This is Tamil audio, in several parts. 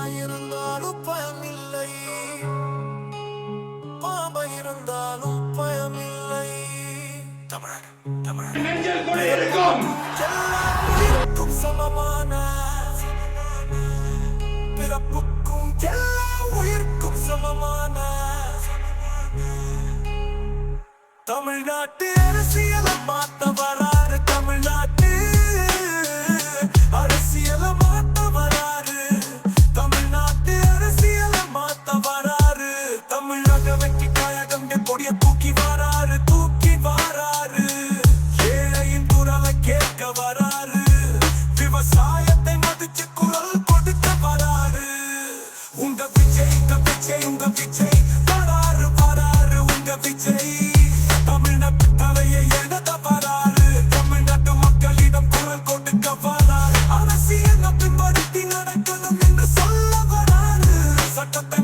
பாம்பா இருந்தாலும் பயமில்லை. பாம்பா இருந்தாலும் பயமில்லை. எல்லா உயிருக்கும் சமமான பிறப்புக்கும் எல்லா உயிர்க்கும் சமமான தமிழ்நாட்டு அரசியலை மாத்த உங்க விஜய் வராரு வராரு உங்க பிச்சை. தமிழ்நாட்டு தலையை எழுத வராரு தமிழ்நாட்டு மக்களிடம் குரல் கொடுக்க வராரு அரசியல் பின்படுத்தி நடக்கணும் என்று சொல்ல சட்டத்தை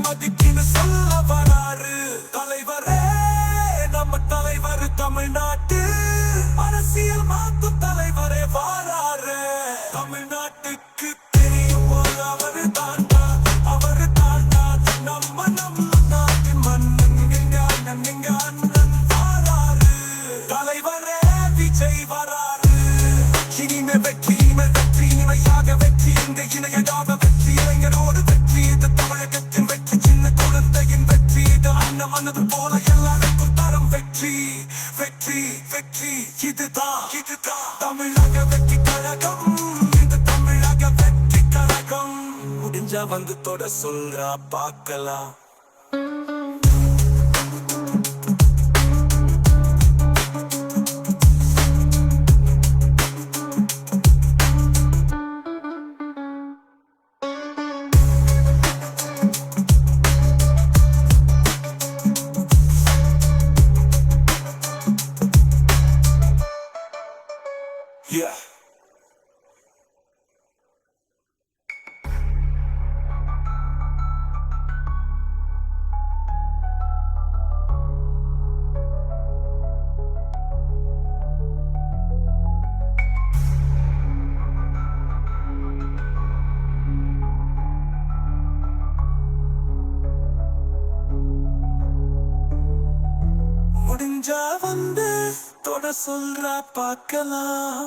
வெற்றி வெற்றி இணையாக வெற்றி இந்த இணையடாத வெற்றி இளைஞரோடு வெற்றி இது தமிழகத்தின் வெற்றி சின்ன குழந்தையின் வெற்றி இது அண்ணன் மன்னது போல எல்லாருக்கும் தரம் வெற்றி வெற்றி வெற்றி இதுதான் இதுதான் தமிழக வெற்றி கழகம் இந்த தமிழக வெற்றி கழகம் முடிஞ்சா வந்து தொட சொல்றா பார்க்கலாம் Yeah. முடிஞ்சா வந்து தொட சொல்ற பார்க்கலாம்.